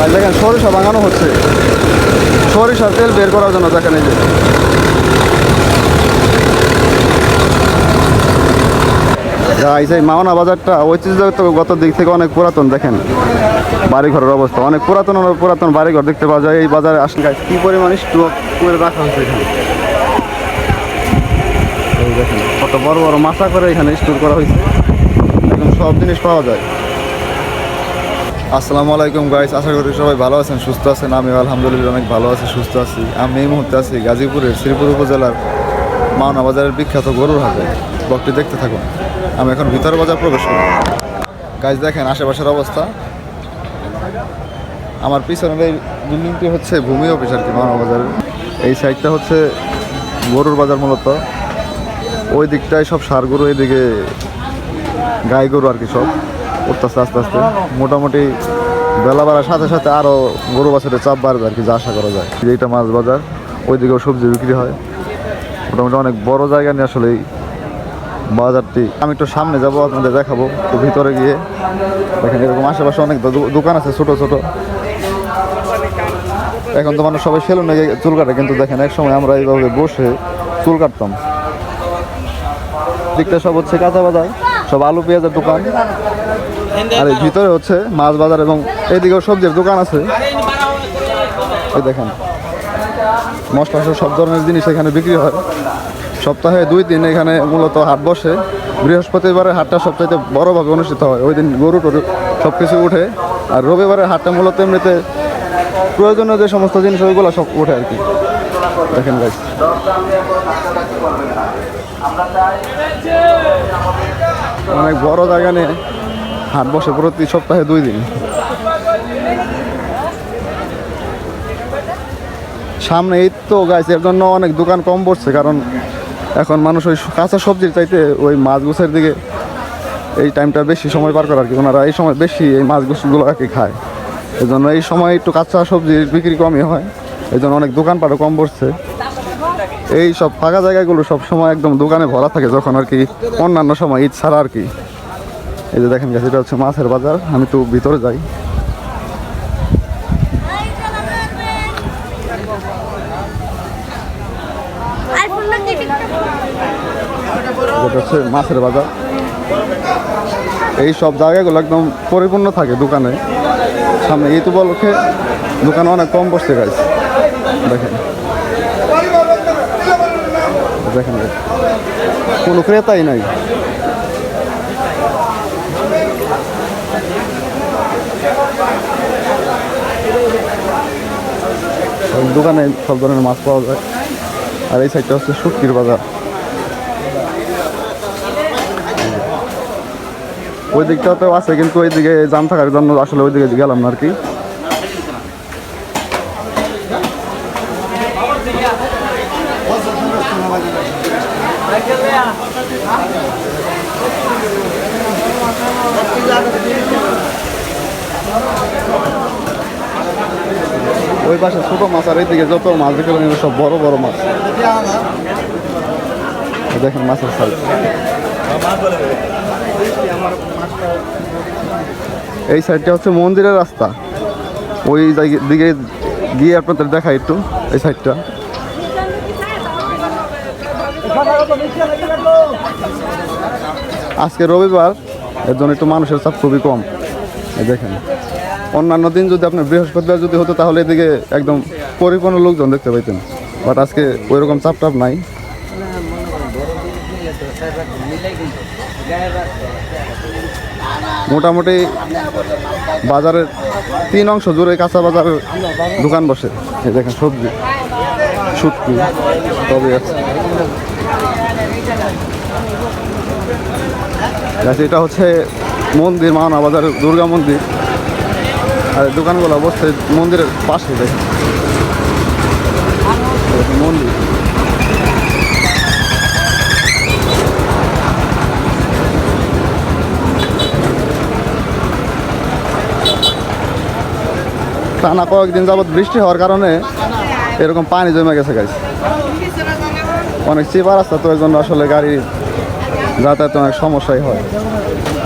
আর দেখেন সরিষা বাঙানো হচ্ছে। সরিষার তেল বের করার জন্য দেখেন এই যে। গাইস, এই মাওনা বাজারটা ঐতিহ্যগত দিক থেকে অনেক পুরাতন, দেখেন। বাড়িঘরের অবস্থা, অনেক পুরাতন পুরাতন বাড়িঘর দেখতে পাওয়া যায়। এই বাজারে আসলে গাইস, কি পরিমাণ স্টক করে রাখা হয়েছে এখানে? কত বড় বড় মাছা করে এখানে স্টোর করা হয়েছে। সব জিনিস পাওয়া যায়। আসসালামু আলাইকুম গাইস আশা করি সবাই ভালো আছেন, সুস্থ আছেন। আমি আলহামদুলিল্লাহ অনেক ভালো আছি, সুস্থ আছি। আমি এই মুহূর্তে আছি গাজীপুরের শ্রীপুর উপজেলার মাওনা বাজারের বিখ্যাত গরুর হাটে। ব্লগটি দেখতে থাকুন। আমি এখন ভিতর বাজার প্রবেশ করি গাইস দেখেন আশেপাশের অবস্থা। আমার পিছনের এই বিল্ডিংটি হচ্ছে ভূমি অফিস আর কি, মাওনা বাজারের। এই সাইডটা হচ্ছে গরুর বাজার মূলত। ওই দিকটায় সব সার গরু এদিকে গাই গরু আর কি সব। উঠতেছে আস্তে আস্তে। মোটামুটি বেলা বাড়ার সাথে সাথে আরও গরু বাছারের চাপ বাড়বে আর কি, যা আশা করা যায়। এইটা মাছ বাজার, ওইদিকেও সবজি বিক্রি হয়। মোটামুটি অনেক বড় জায়গা নিয়ে আসলে বাজারটি। আমি একটু সামনে যাব, আপনাদের দেখাবো তো ভিতরে গিয়ে। দেখেন এরকম আশেপাশে অনেক দোকান আছে ছোট ছোট। এখন তো মানুষ সবাই সেলুনে চুল কাটে, কিন্তু দেখেন এক সময় আমরা এইভাবে বসে চুল কাটতাম। দিকটা সব হচ্ছে কাঁচা বাজার, সব আলু, পেঁয়াজের দোকান। আর এই ভিতরে হচ্ছে মাছ বাজার এবং এইদিকেও সবজির দোকান আছে। এই দেখেন, মশলা সব ধরনের জিনিস এখানে বিক্রি হয়। সপ্তাহে দুই দিন এখানে মূলত হাট বসে। বৃহস্পতিবারের হাটটা সবচাইতে বড়োভাবে অনুষ্ঠিত হয়। ওই দিন গরু টরু সব কিছু উঠে। আর রবিবারের হাটটা মূলত এমনিতে প্রয়োজনীয় যে সমস্ত জিনিস, ওইগুলো সব উঠে আর কি। দেখেন গাইস অনেক বড় জায়গা নিয়ে হাট বসে প্রতি সপ্তাহে দুই দিন। সামনে এই তো গাছ এর জন্য অনেক দোকান কম পড়ছে, কারণ এখন মানুষ ওই কাঁচা সবজির চাইতে ওই মাছ গুছের দিকে এই টাইমটা বেশি সময় পার করে আর কি? ওনারা এই সময় বেশি এই মাছ গুছগুলো আর কি খায়। এই জন্য এই সময় একটু কাঁচা সবজির বিক্রি কমই হয়। এই জন্য অনেক দোকানপাটও কম পড়ছে। এই সব ফাঁকা জায়গাগুলো সব সময় একদম দোকানে ভরা থাকে, যখন আর কি অন্যান্য সময় ঈদ ছাড়া আর কি। এই যে দেখেন গেছে এটা হচ্ছে মাছের বাজার। আমি তো ভিতরে যাই। হচ্ছে মাছের বাজার। এই সব জায়গাগুলো একদম পরিপূর্ণ থাকে দোকানে। সামনে ঈদ উপলক্ষে দোকানে অনেক কম বসতে গাছ দেখেন দেখেন। কোনো ক্রেতাই নাই। দোকানে সব ধরনের মাছ পাওয়া যায়। আর এই সাইডটা হচ্ছে শুটকির বাজার। ওই দিকটাতেও আছে, কিন্তু ওই দিকে জাম থাকার জন্য আসলে ওই দিকে গেলাম না আর কি। ওই পাশে ছোট মাছ আর এইদিকে যত মাছ দেখে সব বড় বড় মাছ। দেখেন মাছের সাইজ এই সাইডটা হচ্ছে মন্দিরের রাস্তা। ওই দিকে গিয়ে আপনাদের দেখা একটু, এই সাইডটা আজকে রবিবার, এর জন্য একটু মানুষের চাপ খুবই কম। দেখেন। অন্যান্য দিন যদি আপনার বৃহস্পতিবার যদি হতো, তাহলে এদিকে একদম পরিপূর্ণ লোকজন দেখতে পাইতেন। বাট আজকে ওই রকম চাপ টাপ নাই। মোটামুটি বাজারের তিন অংশ জুড়ে কাঁচা বাজারের দোকান বসে। দেখেন সবজি, শুটকি তবে আছে। এটা হচ্ছে মন্দির, মাওনা বাজারের দুর্গা মন্দির। আর দোকানগুলো বসছে মন্দিরের পাশে দেখেন। মন্দির। টানা কয়েকদিন যাবৎ বৃষ্টি হওয়ার কারণে এরকম পানি জমে গেছে গাছ অনেক চিপা রাস্তা তো এর জন্য আসলে গাড়ি যাতায়াতে অনেক সমস্যাই হয়।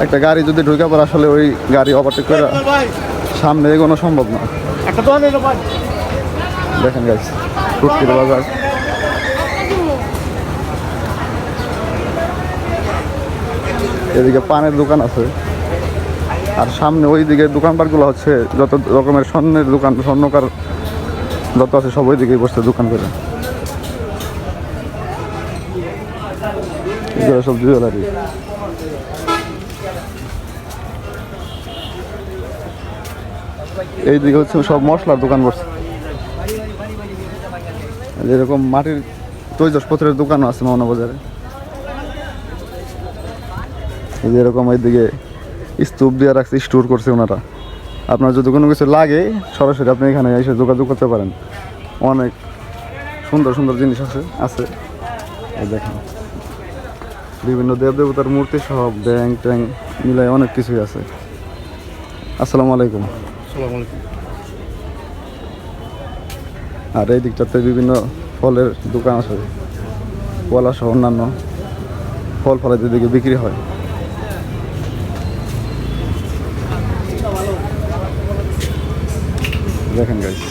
একটা গাড়ি যদি ঢুকে পড়ে, আসলে ওই গাড়ি ওভারটেক করে সামনে এগোনো সম্ভব না। দেখেন গাছ ফুটকির বাজার। এদিকে পানের দোকান আছে। আর সামনে ওই দিকে দোকানপাটগুলো হচ্ছে যত রকমের স্বর্ণের দোকান স্বর্ণকার যত আছে সব ওই দিকেই বসছে দোকান করে। সব জুয়েলারি। এইদিকে হচ্ছে সব মশলার দোকান বসছে। যেরকম মাটির তৈজসপত্রের দোকানও আছে মাওনা বাজারে। এই যে এরকম এইদিকে স্তূপ দিয়ে রাখছে স্টোর করছে ওনারা। আপনার যদি কোনো কিছু লাগে, সরাসরি আপনি এখানে এসে যোগাযোগ করতে পারেন। অনেক সুন্দর সুন্দর জিনিস আছে আছে। দেখেন। বিভিন্ন দেব দেবতার মূর্তি সব ব্যাং ট্যাং মিলাই অনেক কিছুই আছে। আসসালামু আলাইকুম। আর এই দিকটাতে বিভিন্ন ফলের দোকান আছে। কলা সহ অন্যান্য ফল ফলাদের দিকে বিক্রি হয়। দেখেন গাইস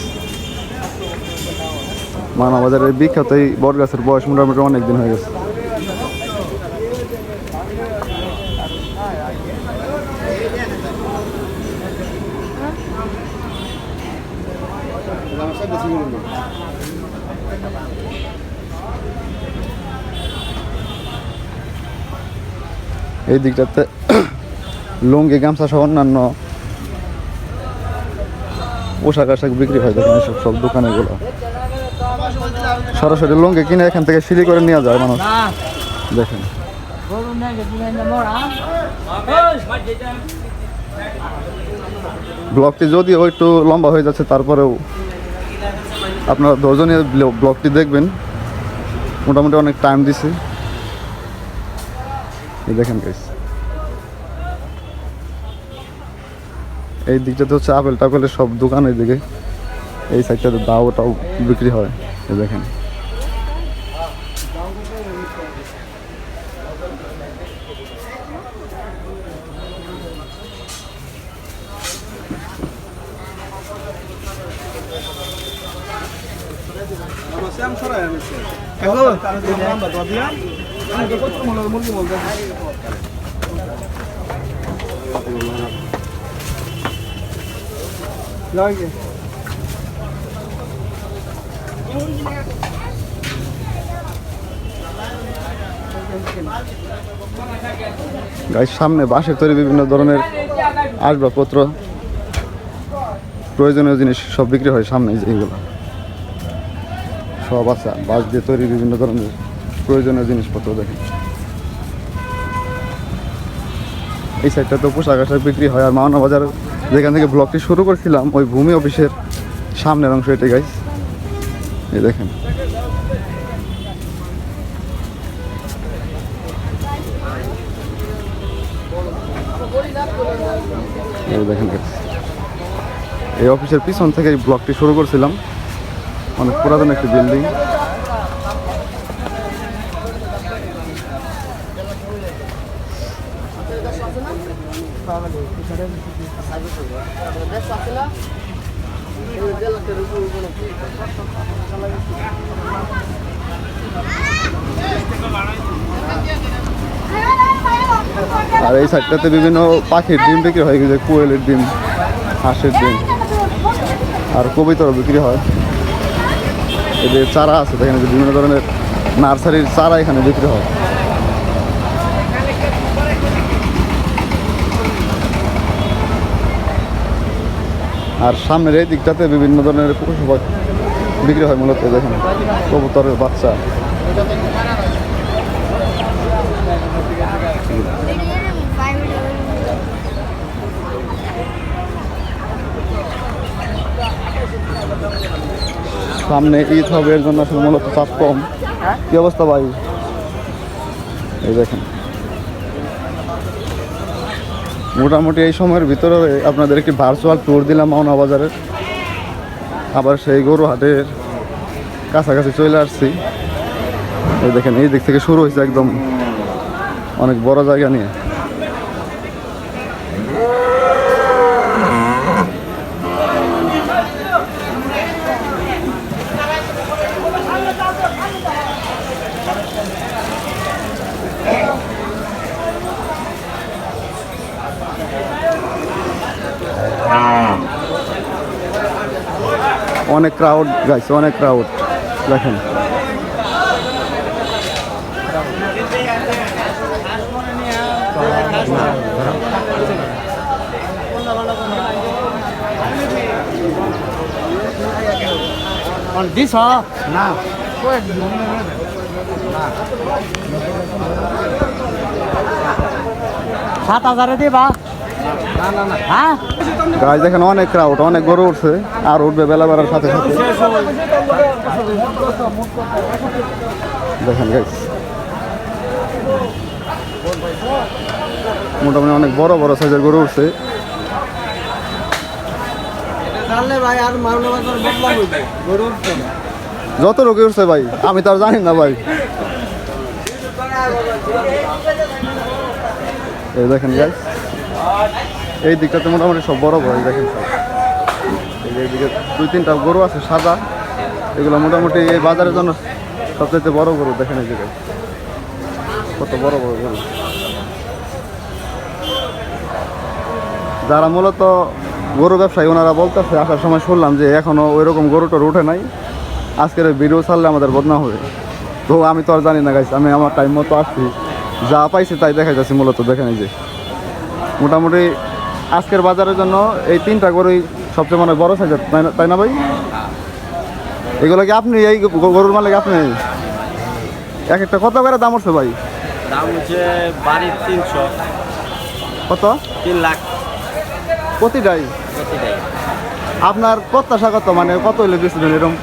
মানবাজারের বিখ্যাত এই বট গাছের বয়স মোটামুটি অনেক দিন হয়ে গেছে। এই দিকটাতে লুঙ্গি, গামছা সহ অন্যান্য পোশাক আশাক বিক্রি হয়, দেখেন এসব সব দোকানেগুলো। সরাসরি লুঙ্গি কিনে এখান থেকে সিঁড়ি করে নিয়ে যায় মানুষ। দেখেন। ব্লগটি যদিও একটু লম্বা হয়ে যাচ্ছে, তারপরেও আপনারা দশজনের ব্লগটি দেখবেন। মোটামুটি অনেক টাইম দিছে। দেখেন গাইস এই দিকটাতে হচ্ছে আপেল টাপেলের সব দোকান দিকে এই সাইডটাতে দাওটাও বিক্রি হয়। এই গাইস সামনে বাঁশের তৈরি বিভিন্ন ধরনের আসবাবপত্র। প্রয়োজনীয় জিনিস সব বিক্রি হয় সামনে এইগুলো সব আছে, বাঁশ দিয়ে তৈরি বিভিন্ন ধরনের প্রয়োজনীয় জিনিসপত্র দেখেন। এই সাইডটা তো পোশাক আশাক বিক্রি হয়, আর মাওনা বাজার, যেখান থেকে ব্লগটি শুরু করেছিলাম, ওই ভূমি অফিসের সামনের অংশ এটাই গাইস এই দেখেন। এই দেখেন। এই অফিসের পিছন থেকে এই ব্লকটি শুরু করছিলাম। অনেক পুরাতন একটি বিল্ডিং আর এই সাইডটাতে বিভিন্ন পাখির ডিম বিক্রি হয় যে কোয়েলের ডিম, হাঁসের ডিম। আর কবিতরও বিক্রি হয়। যে চারা আছে, দেখেন যে বিভিন্ন ধরনের নার্সারির চারা এখানে বিক্রি হয়। আর সামনের এই দিকটাতে বিভিন্ন ধরনের পশু বিক্রি হয় মূলত দেখেন, কবুতরের বাচ্চা। সামনে ঈদ হবে, এর জন্য আসলে মূলত চাপ কম। কি অবস্থা ভাই? এই দেখেন। মোটামুটি এই সময়ের ভিতরে আপনাদের একটি ভার্চুয়াল ট্যুর দিলাম মাওনা বাজারের। আবার সেই গরুহাটের কাছাকাছি চলে আসছি। এই দেখেন, এই দিক থেকে শুরু হয়েছে একদম অনেক বড় জায়গা নিয়ে। অনেক ক্রাউড গাইছে অনেক ক্রাউড দেখেন। দিস না। সাত হাজারে দিবা? গাছ দেখেন অনেক ক্রাউড অনেক গরু উঠছে। আর উঠবে বেলা বেলার সাথে সাথে। দেখেন গাইস মোটামুটি অনেক বড় বড় সাইজের গরু উঠছে। যত রোগী উঠছে ভাই আমি তো আর জানি না ভাই। এই দেখেন গাইস এই দিকটাতে মোটামুটি সব বড় বড় দেখেন সব। এইদিকে দুই তিনটা গরু আছে, সাদা। এগুলো মোটামুটি এই বাজারের জন্য সবচেয়ে বড় গরু, দেখেন এই দিকে। কত বড় বড় গরু। যারা মূলত গরু ব্যবসায়ী, ওনারা বলতেছে, আসার সময় শুনলাম যে এখনও ওই রকম গরু টরু উঠে নাই। আজকের ভিডিও ছাড়লে আমাদের বদনাম হবে। তো আমি তো আর জানি না গাইছি আমি আমার টাইম মতো আসছি। যা পাইছি তাই দেখা যাচ্ছে মূলত, দেখেন এই যে। মোটামুটি আজকের বাজারের জন্য এই তিনটা গরুই সবচেয়ে মানে বড় সাইজের তাই না তাই না ভাই? এগুলো কি আপনি এই গরুর মালিক আপনি? এক একটা কত করে দাম উঠছে ভাই? দাম হচ্ছে বাড়ির তিনশো। কত? তিন লাখ। প্রতিটাই? আপনার প্রত্যাশা কত? মানে কত হলে বেশি দেন এরকম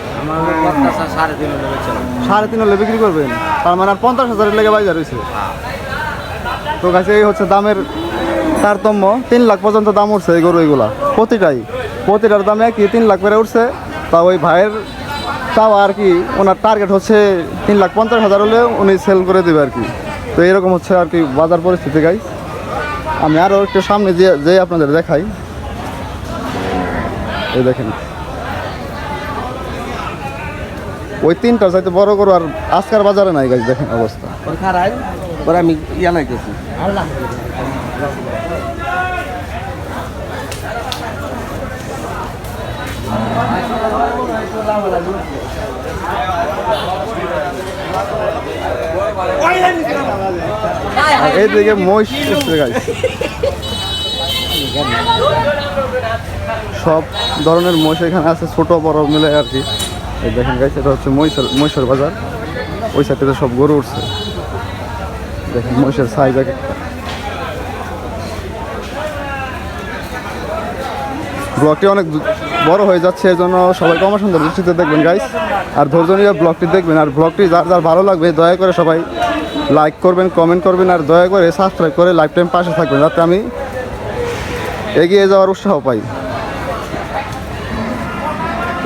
সাড়ে তিন হলে সাড়ে তিন হলে বিক্রি করবেন? তার মানে আর পঞ্চাশ হাজারের লেগে বাজার হয়েছে? তো কাছে এই হচ্ছে দামের তারতম্য, তিন লাখ পর্যন্ত দাম উঠছে এই গরু এগুলা প্রতিটাই। প্রতিটার দামে কি তিন লাখ করে উঠছে? তা ওই ভাইয়ের, তাও আর কি ওনার টার্গেট হচ্ছে তিন লাখ পঞ্চাশ হাজার হলে উনি সেল করে দেবে আর কি। তো এরকম হচ্ছে আর কি বাজার পরিস্থিতি গাই আমি আরও একটু সামনে যে যে আপনাদের দেখাই। এই দেখেন। ওই তিনটা চাইতে বড় গরু আর আজকার বাজারে নাই গাছ দেখেন অবস্থা। আমি নাইতেছি আর এইদিকে মহিষ সব ধরনের মহিষ এখানে আছে, ছোট, বড় মিলে আর কি। এই দেখেন গাছ এটা হচ্ছে মহিষের মহিষের বাজার। ওই সাইডে সব গরু উঠছে। দেখেন, মহিষের সাইজ এক একটা। অনেক বড় হয়ে যাচ্ছে এর জন্য সবাই কম সুন্দর দৃষ্টিতে দেখবেন গাইস আর ধৈর্য নিয়ে ব্লগটি দেখবেন, আর ব্লগটি যার যার ভালো লাগবে, দয়া করে সবাই লাইক করবেন কমেন্ট করবেন, আর দয়া করে সাবস্ক্রাইব করে লাইফ টাইম পাশে থাকবেন, যাতে আমি এগিয়ে যাওয়ার উৎসাহ পাই।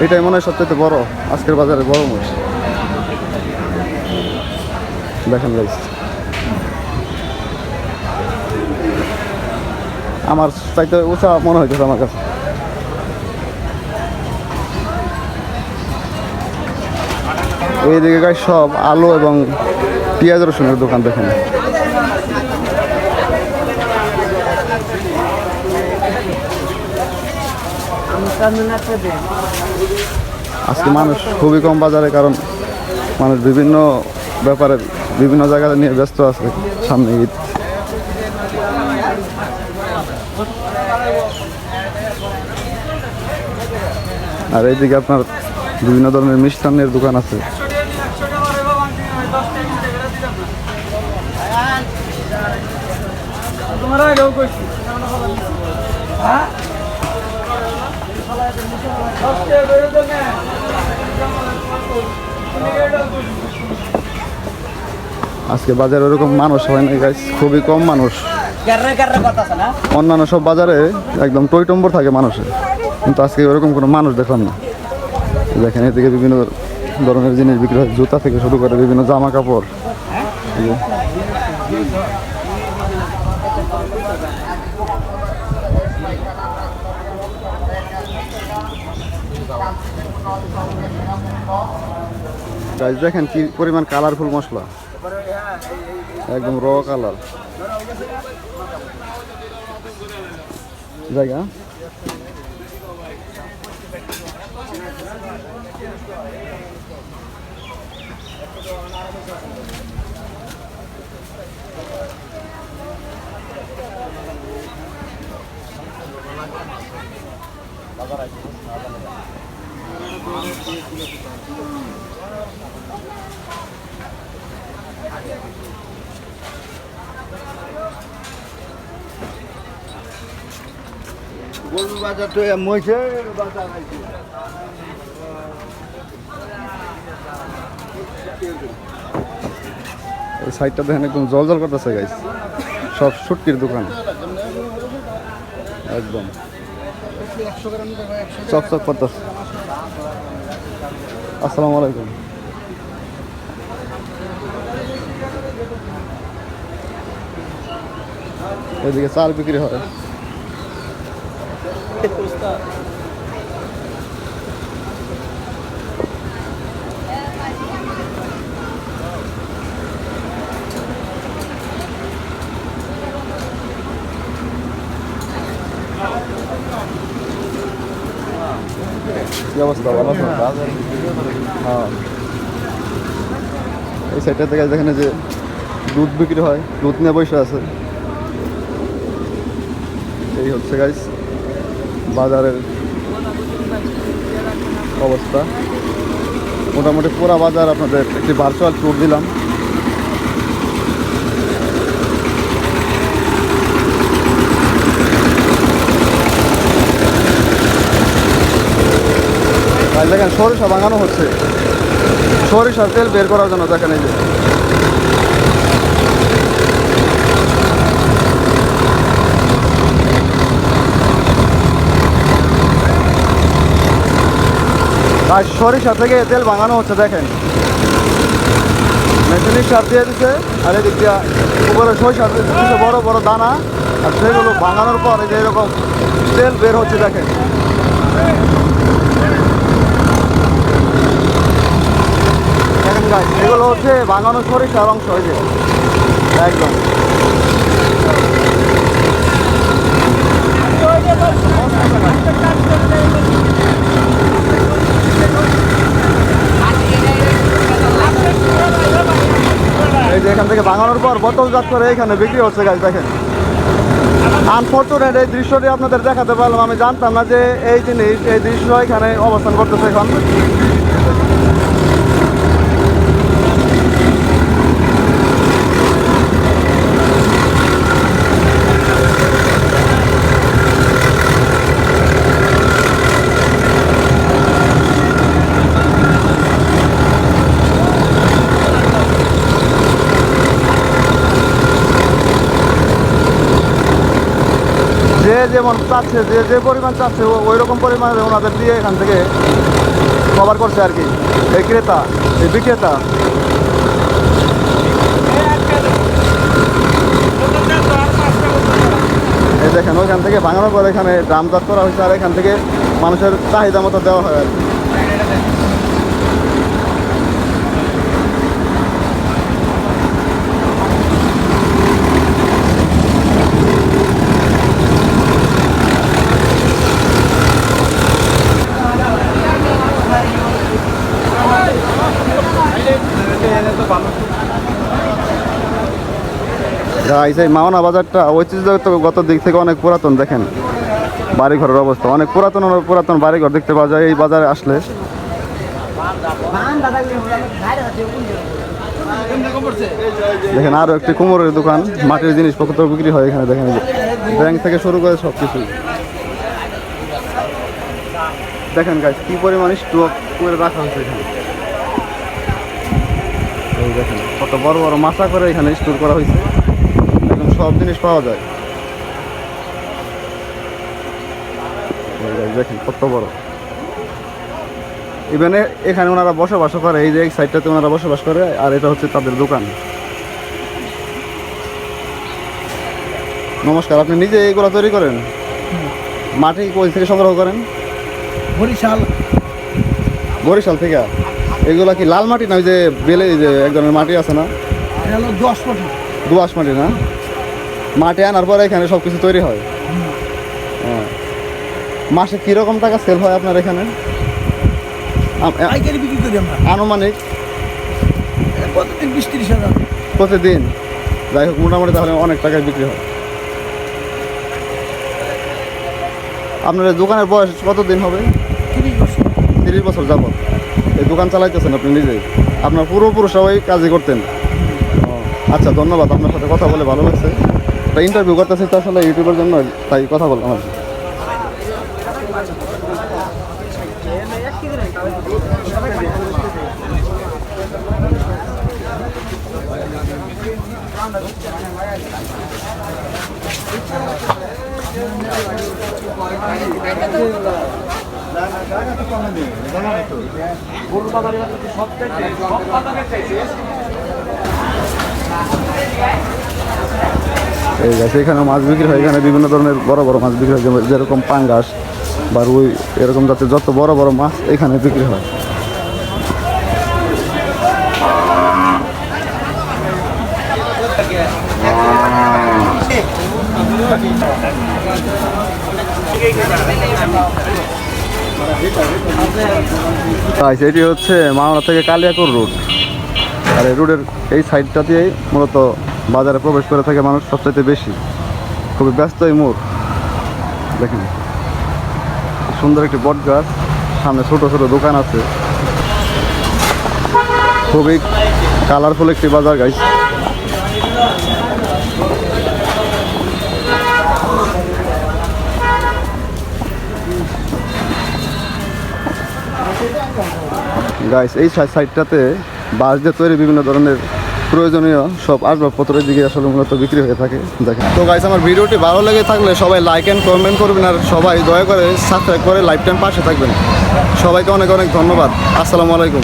এটাই মনে হয় সবচেয়ে বড়, আজকের বাজারে বড় মোষ দেখেন গাইস আমার চাইতে উৎসাহ মনে হইতেছে আমার কাছে। এইদিকে গাছ সব আলু এবং পেঁয়াজ রসুনের দোকান দেখেন। আজকে মানুষ খুবই কম বাজারে কারণ মানুষ বিভিন্ন ব্যাপারে বিভিন্ন জায়গায় নিয়ে ব্যস্ত আছে সামনে ঈদ। আর এইদিকে আপনার বিভিন্ন ধরনের মিষ্টান্নের দোকান আছে। আজকে বাজারে ওরকম মানুষ হয় না গাইস খুবই কম মানুষ। অন্যান্য সব বাজারে একদম টইটম্বর থাকে মানুষের কিন্তু আজকে ওরকম কোনো মানুষ দেখলাম না। দেখেন এদিকে বিভিন্ন ধরনের জিনিস বিক্রি হয় জুতা থেকে শুরু করে বিভিন্ন জামা কাপড়। এই দেখেন কি পরিমাণ কালারফুল মশলা। একদম র কালার জায়গা গরুর বাজার তো মহিষের বাজার এই সাইডটা দেখেন একদম জল জল করতেছে গাইস সব সুটকির দোকান। একদম। চকচক করতেছে। আসসালামু আলাইকুম। এদিকে চাল বিক্রি হয়। কি অবস্থা ভালো হ্যাঁ। এই সাইডটা থেকে দেখেন যে দুধ বিক্রি হয়, দুধ নিয়ে বসে আছে। এই হচ্ছে গাইস বাজারের অবস্থা। মোটামুটি পুরা বাজার আপনাদের একটি ভার্চুয়াল ট্যুর দিলাম। দেখেন সরিষা বাঙানো হচ্ছে। সরিষার তেল বের করার জন্য দেখেন এই যে। আর সরিষা থেকে তেল বাঙানো হচ্ছে, দেখেন। মেশিনের সার দিয়ে দিচ্ছে আর এদিক দিয়ে উপরে সরিষা দিচ্ছে বড় বড় দানা, আর সেগুলো বাঙানোর পর এই যে এরকম তেল বের হচ্ছে, দেখেন। গাছ এগুলো হচ্ছে বাঙানো সরিষার অংশ যে একদম। এই যে এখান থেকে বাঙানোর পর বোতলজাত করে এখানে বিক্রি হচ্ছে গাছ দেখেন। আনফর্চুনেট এই দৃশ্যটি আপনাদের দেখাতে পারলাম। আমি জানতাম না যে এই জিনিস, এই দৃশ্য এখানে অবস্থান করতেছে এখন। যেমন চাচ্ছে, যে যে পরিমাণ চাচ্ছে ওই রকম পরিমাণে ওনাদের দিয়ে এখান থেকে কভার করছে আর কি এই ক্রেতা, এই বিক্রেতা এই দেখেন, ওইখান থেকে ভাঙানোর পর এখানে দাম ড্রামজাত করা হয়েছে আর এখান থেকে মানুষের চাহিদা মতো দেওয়া হয় আর কি। এই মাওনা বাজারটা, ঐতিহ্যগত দিক থেকে অনেক পুরাতন, দেখেন। বাড়িঘরের অবস্থা, অনেক পুরাতন পুরাতন বাড়িঘর দেখতে পাওয়া যায়, এই বাজারে আসলে। দেখেন, আরও একটি কুমোরের দোকান, মাটির জিনিসপত্র বিক্রি হয় এখানে, দেখেন ব্যাংক থেকে শুরু করে সব কিছু দেখেন গাইস কি পরিমাণ স্টক করে রাখা হয়েছে এখানে। দেখেন, কত বড় বড় মাছা করে এখানে স্টোর করা হয়েছে। সব জিনিস পাওয়া যায়। দেখেন কত বড়। ইভেন এখানে ওনারা বসবাস করে এই যে এই সাইডটাতে ওনারা বসবাস করে আর এটা হচ্ছে তাদের দোকান। নমস্কার আপনি নিজে এইগুলো তৈরি করেন? মাটি কই থেকে সংগ্রহ করেন? বরিশাল। বরিশাল থেকে? এগুলা কি লাল মাটি না ওই যে বেলে যে এক ধরনের মাটি আছে না? দশ কোটি দোআঁশ মাটি না? মাটি আনার পরে এখানে সব কিছু তৈরি হয়। ও। মাসে কীরকম টাকা সেল হয় আপনার এখানে? আম- পাইকারি বিক্রি করি আমরা। আনুমানিক? প্রতিদিন বিশ তিরিশ হাজার। প্রতিদিন? যাই হোক মোটামুটি তাহলে অনেক টাকায় বিক্রি হয়। আপনার দোকানের বয়স কতদিন হবে? তিরিশ বছর। তিরিশ বছর যাবত এই দোকান চালাইতেছেন আপনি নিজেই। আপনার পূর্বপুরুষরা ওই কাজই করতেন। আচ্ছা ধন্যবাদ। আপনার সাথে কথা বলে ভালো লাগছে। তা ইন্টারভিউ করতেছি তো আসলে ইউটিউবের জন্য তাই কথা বললাম আর কি। এই গেছে। এখানে মাছ বিক্রি হয়, এখানে বিভিন্ন ধরনের বড় বড় মাছ বিক্রি হয় যেরকম পাঙ্গাস বা রুই, এরকম জাতের যত বড় বড় মাছ এখানে বিক্রি হয়। এটি হচ্ছে মাওনা থেকে কালিয়াকুর রুট আর এই রোডের এই সাইডটা দিয়েই মূলত বাজারে প্রবেশ করে থাকে মানুষ সবচাইতে বেশি। খুবই ব্যস্ত এই মোড়। দেখেন সুন্দর একটি বট গাছ। সামনে ছোট ছোট দোকান আছে। খুবই কালারফুল একটি বাজার গাছ গাইস এই সাই- সাইডটাতে বাঁশ দিয়ে তৈরি বিভিন্ন ধরনের প্রয়োজনীয় সব আসবাবপত্রের দিকে আসলে মূলত বিক্রি হয়ে থাকে। দেখেন। তো গাইস আমার ভিডিওটি ভালো লেগে থাকলে সবাই লাইক অ্যান্ড কমেন্ট করবেন আর সবাই দয়া করে সাবস্ক্রাইব করে লাইফ টাইম পাশে থাকবেন। সবাইকে অনেক অনেক ধন্যবাদ। আসসালামু আলাইকুম।